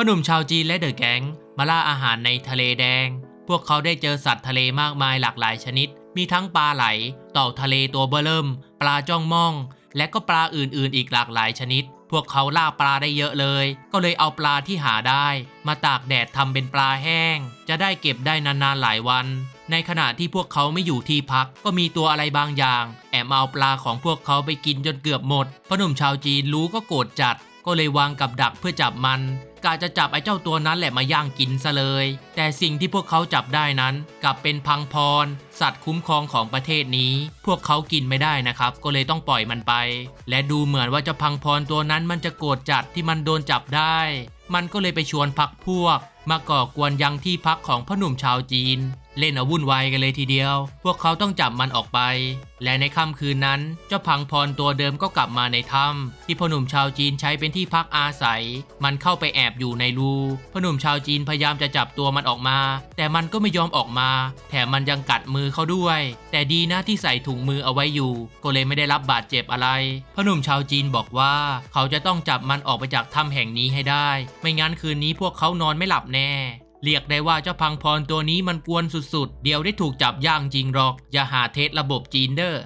พ่อหนุ่มชาวจีนและเดอะแก๊งมาล่าอาหารในทะเลแดง พวกเขาได้เจอสัตว์ทะเลมากมายหลากหลายชนิด มีทั้งปลาไหล เต่าทะเลตัวเบ้อเริ่ม ปลาจ้องม่อง และก็ปลาอื่นๆ อีกหลากหลายชนิด พวกเขาล่าปลาได้เยอะเลย ก็เลยเอาปลาที่หาได้ มาตากแดดทำเป็นปลาแห้ง จะได้เก็บได้นานๆหลายวัน ในขณะที่พวกเขาไม่อยู่ที่พัก ก็มีตัวอะไรบางอย่าง แอบมาเอาปลาของพวกเขาไปกินจนเกือบหมดพ่อหนุ่มชาวจีนรู้ก็โกรธจัด ก็เลยวางกับดักเพื่อจับมัน กะจะจับไอ้เจ้าตัวนั้นแหละมาย่างกินซะเลย แต่สิ่งที่พวกเขาจับได้นั้น กลับเป็นพังพร สัตว์คุ้มครองของประเทศนี้ พวกเขากินไม่ได้นะครับ ก็เลยต้องปล่อยมันไป และดูเหมือนว่าเจ้าพังพรตัวนั้นมันจะโกรธจัดที่มันโดนจับได้ มันก็เลยไปชวนพักพวก มาก่อกวนยังที่พักของพ่อหนุ่มชาวจีน เล่นเอาวุ่นวายกันเลยทีเดียว พวกเขาต้องจับมันออกไป และในค่ำคืนนั้น เจ้าพังพรตัวเดิมก็กลับมาในถ้ำที่พ่อหนุ่มชาวจีนใช้เป็นที่พักอาศัย มันเข้าไปแอบอยู่ในรูพ่อหนุ่มชาวจีนพยายามจะจับตัวมันออกมา แต่มันก็ไม่ยอมออกมา แถมมันยังกัดมือเขาด้วย แต่ดีนะที่ใส่ถุงมือเอาไว้อยู่ ก็เลยไม่ได้รับบาดเจ็บอะไรพ่อหนุ่มชาวจีนบอกว่า เขาจะต้องจับมันออกไปจากถ้ำแห่งนี้ให้ได้ ไม่งั้นคืนนี้พวกเขานอนไม่หลับแน่ เรียกได้ว่าเจ้าพังพรตัวนี้มันกวนสุดๆ เดี๋ยวได้ถูกจับย่างจริงหรอก อย่าหาเทสระบบจีนเดอร์